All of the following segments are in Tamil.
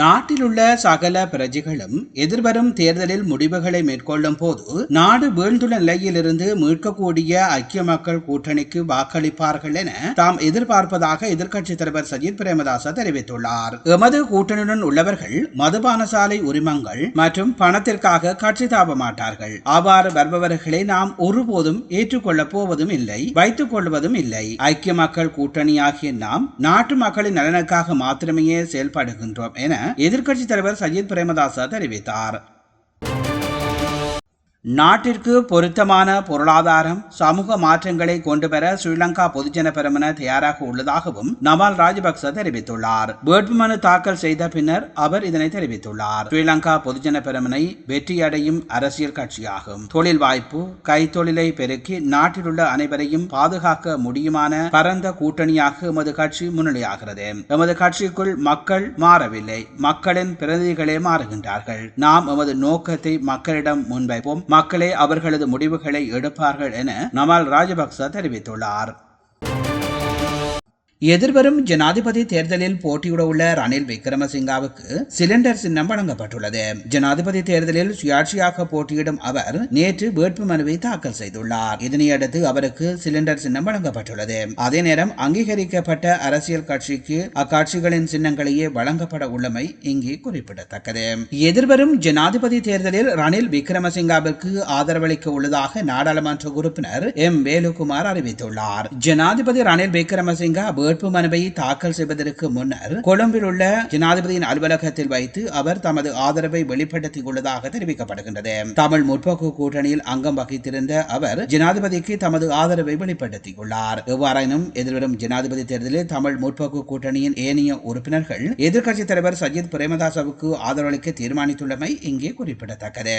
நாட்டிலுள்ள சகல பிரஜைகளும் எதிர்வரும் தேர்தலில் முடிவுகளை மேற்கொள்ளும் போது நாடு வீழ்ந்துள்ள நிலையிலிருந்து மீட்கக்கூடிய ஐக்கிய மக்கள் கூட்டணிக்கு வாக்களிப்பார்கள் என தாம் எதிர்பார்ப்பதாக எதிர்க்கட்சித் தலைவர் சஜித் பிரேமதாச தெரிவித்துள்ளார். எமது கூட்டணியுடன் உள்ளவர்கள் மதுபான சாலை உரிமங்கள் மற்றும் பணத்திற்காக கட்சி தாப மாட்டார்கள். அவ்வாறு வருபவர்களை நாம் ஒருபோதும் ஏற்றுக்கொள்ளப் போவதும் இல்லை வைத்துக் கொள்வதும் இல்லை. ஐக்கிய மக்கள் கூட்டணியாகிய நாம் நாட்டு மக்களின் நலனுக்காக மாத்திரமே செயல்படுகின்றோம் என எதிர்க்கட்சித் தலைவர் சஜித் பிரேமதாச தெரிவித்தார். நாட்டிற்கு பொருத்தமான பொருளாதாரம் சமூக மாற்றங்களை கொண்டு பெற ஸ்ரீலங்கா பொதுஜன பெருமன தயாராக உள்ளதாகவும் நமால் ராஜபக்ச தெரிவித்துள்ளார். வேட்புமனு தாக்கல் செய்த பின்னர் அவர் இதனை தெரிவித்துள்ளார். ஸ்ரீலங்கா பொதுஜன பெருமனை வெற்றியடையும் அரசியல் கட்சியாகும். தொழில் வாய்ப்பு கைத்தொழிலை பெருக்கி நாட்டில் உள்ள அனைவரையும் பாதுகாக்க முடியுமான பரந்த கூட்டணியாக எமது கட்சி முன்னிலையாகிறது. எமது கட்சிக்குள் மக்கள் மாறவில்லை. மக்களின் பிரதிநிதிகளே மாறுகின்றார்கள். நாம் எமது நோக்கத்தை மக்களிடம் முன்வைப்போம். மக்களே அவர்களது முடிவுகளை எடுப்பார்கள் என நமால் ராஜபக்ச தெரிவித்துள்ளார். எதிர்வரும் ஜனாதிபதி தேர்தலில் போட்டியிட உள்ள ரணில் விக்ரமசிங்காவுக்கு சிலிண்டர் சின்னம் வழங்கப்பட்டுள்ளது. ஜனாதிபதி தேர்தலில் சுயாட்சியாக போட்டியிடும் அவர் நேற்று வேட்பு மனுவை தாக்கல் செய்துள்ளார். இதனையடுத்து அவருக்கு சிலிண்டர் சின்னம் வழங்கப்பட்டுள்ளது. அதே நேரம் அங்கீகரிக்கப்பட்ட அரசியல் கட்சிக்கு அக்கட்சிகளின் சின்னங்களையே வழங்கப்பட உள்ளமை இங்கே குறிப்பிடத்தக்கது. எதிர்வரும் ஜனாதிபதி தேர்தலில் ரணில் விக்ரமசிங்காவிற்கு ஆதரவளிக்க உள்ளதாக நாடாளுமன்ற உறுப்பினர் எம். வேலுகுமார் அறிவித்துள்ளார். ஜனாதிபதி ரணில் விக்ரமசிங்கா வேட்பு மனுவை தாக்கல் செய்வதற்கு முன்னர் கொழும்பில் உள்ள ஜனாதிபதியின் அலுவலகத்தில் வைத்து அவர் தமது ஆதரவை வெளிப்படுத்தியுள்ளதாக தெரிவிக்கப்படுகின்றது. தமிழ் முற்போக்கு கூட்டணியில் அங்கம் வகித்திருந்த அவர் ஜனாதிபதிக்கு தமது ஆதரவை வெளிப்படுத்தியுள்ளார். எவ்வாறாயினும் எதிர்வரும் ஜனாதிபதி தேர்தலில் தமிழ் முற்போக்கு கூட்டணியின் ஏனைய உறுப்பினர்கள் எதிர்க்கட்சித் தலைவர் சஜித் பிரேமதாசவுக்கு ஆதரவளிக்க தீர்மானித்துள்ளமை இங்கே குறிப்பிடத்தக்கது.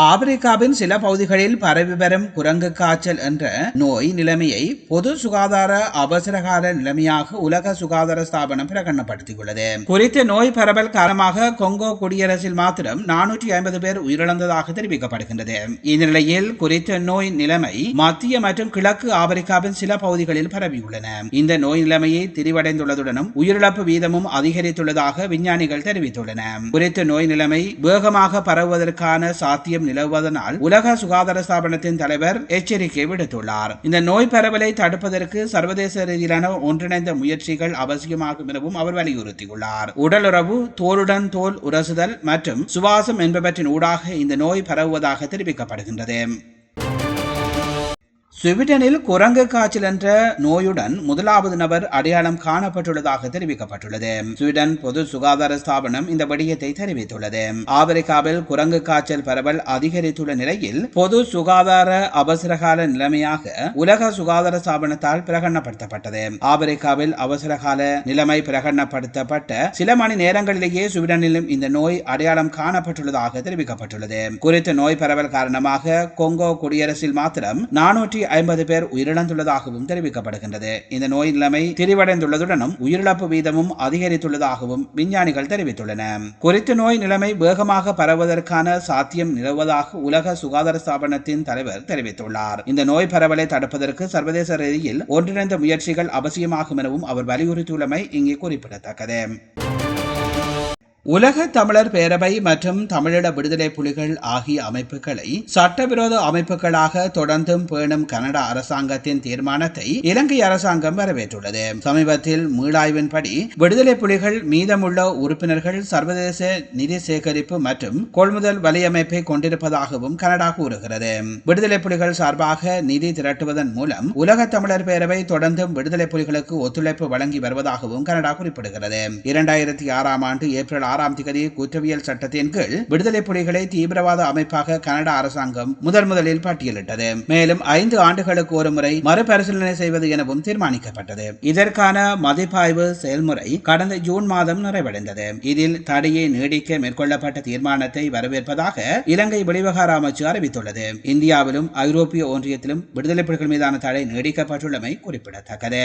ஆப்பிரிக்காவின் சில பகுதிகளில் பரவி வரும் குரங்கு காய்ச்சல் என்ற நோய் நிலைமையை பொது சுகாதார அவசரகால நிலைமையாக உலக சுகாதார ஸ்தாபனம் பிரகடனப்படுத்தியுள்ளது. குறித்த நோய் பரவல் காரணமாக கொங்கோ குடியரசில் மாத்திரம் நானூற்றி ஐம்பது பேர் உயிரிழந்ததாக தெரிவிக்கப்படுகின்றது. இந்நிலையில் குறித்த நோய் நிலைமை மத்திய மற்றும் கிழக்கு ஆப்பிரிக்காவின் சில பகுதிகளில் பரவியுள்ளன. இந்த நோய் நிலைமையை திரிவடைந்துள்ளதுடனும் உயிரிழப்பு வீதமும் அதிகரித்துள்ளதாக விஞ்ஞானிகள் தெரிவித்துள்ளனர். குறித்த நோய் நிலைமை வேகமாக பரவுவதற்கான சாத்தியம் அபாயம் நிலவுவதனால் உலக சுகாதார ஸ்தாபனத்தின் தலைவர் எச்சரிக்கை விடுத்துள்ளார். இந்த நோய் பரவலை தடுப்பதற்கு சர்வதேச ரீதியிலான ஒன்றிணைந்த முயற்சிகள் அவசியமாகும் எனவும் அவர் வலியுறுத்தியுள்ளார். உடலுறவு தோலுடன் தோல் உரசுதல் மற்றும் சுவாசம் என்பவற்றின் ஊடாக இந்த நோய் பரவுவதாக தெரிவிக்கப்படுகின்றது. சுவிடனில் குரங்கு காய்ச்சல் என்ற நோயுடன் முதலாவது நபர் அடையாளம் காணப்பட்டுள்ளதாக தெரிவிக்கப்பட்டுள்ளது. சுவீடன் பொது சுகாதார ஸ்தாபனம் இந்த விடயத்தை தெரிவித்துள்ளது. ஆப்பிரிக்காவில் குரங்கு காய்ச்சல் பரவல் அதிகரித்துள்ள நிலையில் பொது சுகாதார அவசரகால நிலைமையாக உலக சுகாதார ஸ்தாபனத்தால் பிரகடனப்படுத்தப்பட்டது. ஆப்பிரிக்காவில் அவசரகால நிலைமை பிரகடனப்படுத்தப்பட்ட சில மணி நேரங்களிலேயே சுவிடனிலும் இந்த நோய் அடையாளம் காணப்பட்டுள்ளதாக தெரிவிக்கப்பட்டுள்ளது. குறித்த நோய் பரவல் காரணமாக கொங்கோ குடியரசில் மாத்திரம் நானூற்றி ஐம்பது பேர் உயிரிழந்துள்ளதாகவும் தெரிவிக்கப்படுகின்றது. இந்த நோய் நிலைமை திரிவடைந்துள்ளதுடனும் உயிரிழப்பு வீதமும் அதிகரித்துள்ளதாகவும் விஞ்ஞானிகள் தெரிவித்துள்ளன. குறித்த நோய் நிலைமை வேகமாக பரவுவதற்கான சாத்தியம் நிலவுவதாக உலக சுகாதார ஸ்தாபனத்தின் தலைவர் தெரிவித்துள்ளார். இந்த நோய் பரவலை தடுப்பதற்கு சர்வதேச ரீதியில் ஒன்றிணைந்த முயற்சிகள் அவசியமாகும் எனவும் அவர் வலியுறுத்தியுள்ளமை இங்கே குறிப்பிடத்தக்கது. உலக தமிழர் பேரவை மற்றும் தமிழீழ விடுதலை புலிகள் ஆகிய அமைப்புகளை சட்டவிரோத அமைப்புகளாக தொடர்ந்தும் பேணும் கனடா அரசாங்கத்தின் தீர்மானத்தை இலங்கை அரசாங்கம் வரவேற்றுள்ளது. சமீபத்தில் மீளாய்வின்படி விடுதலை புலிகள் மீதமுள்ள உறுப்பினர்கள் சர்வதேச நிதி சேகரிப்பு மற்றும் கொள்முதல் வலையமைப்பை கொண்டிருப்பதாகவும் கனடா கூறுகிறது. விடுதலை புலிகள் சார்பாக நிதி திரட்டுவதன் மூலம் உலக தமிழர் பேரவை தொடர்ந்தும் விடுதலை புலிகளுக்கு ஒத்துழைப்பு வழங்கி வருவதாகவும் கனடா குறிப்பிடுகிறது. இரண்டாயிரத்தி ஆறாம் ஆண்டு ஏப்ரல் ஆறாம் திகதி குற்றவியல் சட்டத்தின் கீழ் விடுதலை புலிகளை தீவிரவாத அமைப்பாக கனடா அரசாங்கம் முதன் முதலில் பட்டியலிட்டது. மேலும் ஐந்து ஆண்டுகளுக்கு ஒரு முறை மறுபரிசீலனை செய்வது எனவும் தீர்மானிக்கப்பட்டது. இதற்கான மதிப்பாய்வு செயல்முறை கடந்த ஜூன் மாதம் நிறைவடைந்தது. இதில் தடையை நீடிக்க மேற்கொள்ளப்பட்ட தீர்மானத்தை வரவேற்பதாக இலங்கை வெளிவகார அமைச்சு அறிவித்துள்ளது. இந்தியாவிலும் ஐரோப்பிய ஒன்றியத்திலும் விடுதலை புலிகள் மீதான தடை நீடிக்கப்பட்டுள்ளமை குறிப்பிடத்தக்கது.